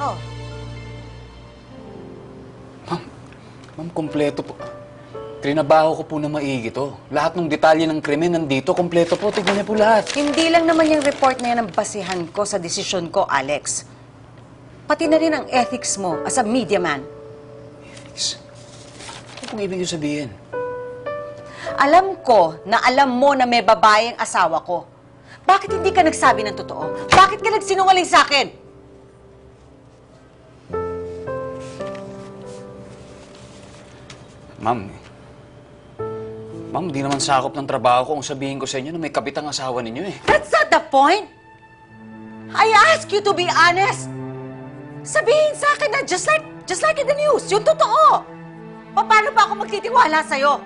Oh, Ma'am, kompleto po. Trinabaho ko po na maigi to. Lahat ng detalye ng krimen nandito, kompleto po. Tignan niyo po lahat. hindi lang naman yung report na yan ang basihan ko sa desisyon ko, Alex. Pati na rin ang ethics mo as a media man. Is, Ano pong ibig niyo sabihin? Alam ko na alam mo na may babaeng asawa ko. Bakit hindi ka nagsabi ng totoo? Bakit ka nagsinungaling sa akin? Ma'am, eh. Ma'am, di naman sakop ng trabaho ko kung sabihin ko sa inyo na may kapitang asawa ninyo eh. That's not the point. I ask you to be honest. Sabihin sa akin na just like, just like in the news, yung totoo. Pa- Paano ba ako magtitiwala sa'yo?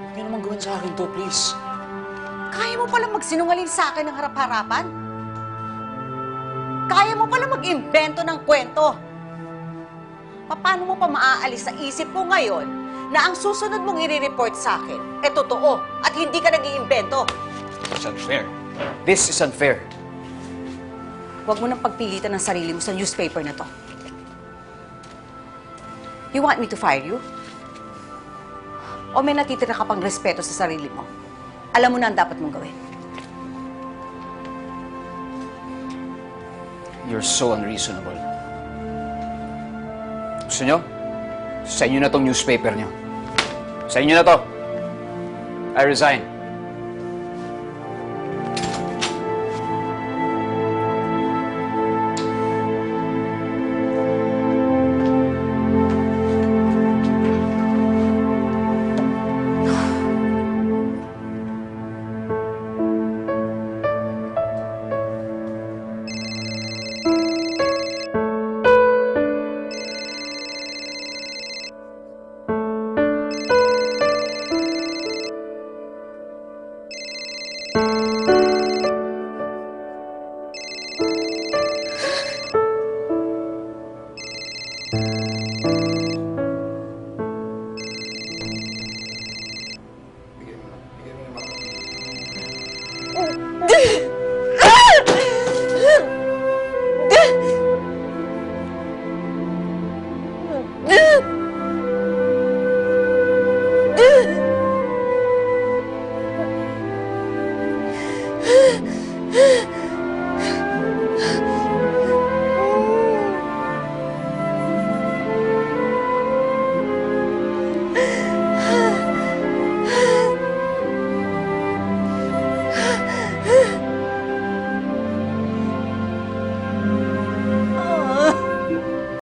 Huwag niyo naman gawin sa akin to, please. Kaya mo palang magsinungaling sa akin ng harap-harapan? Kaya mo palang mag-imbento ng kwento? Paano mo pa maaalis sa isip mo ngayon na ang susunod mong i-report sa akin ay totoo at hindi ka nag-iimbento? It's unfair. This is unfair. Huwag mo nang pagpilitan ng sarili mo sa newspaper na to. You want me to fire you? O may natitira ka pang respeto sa sarili mo? Alam mo na ang dapat mong gawin. You're so unreasonable. Gusto nyo? Sa inyo na tong newspaper nyo. Sa inyo na to. I resign.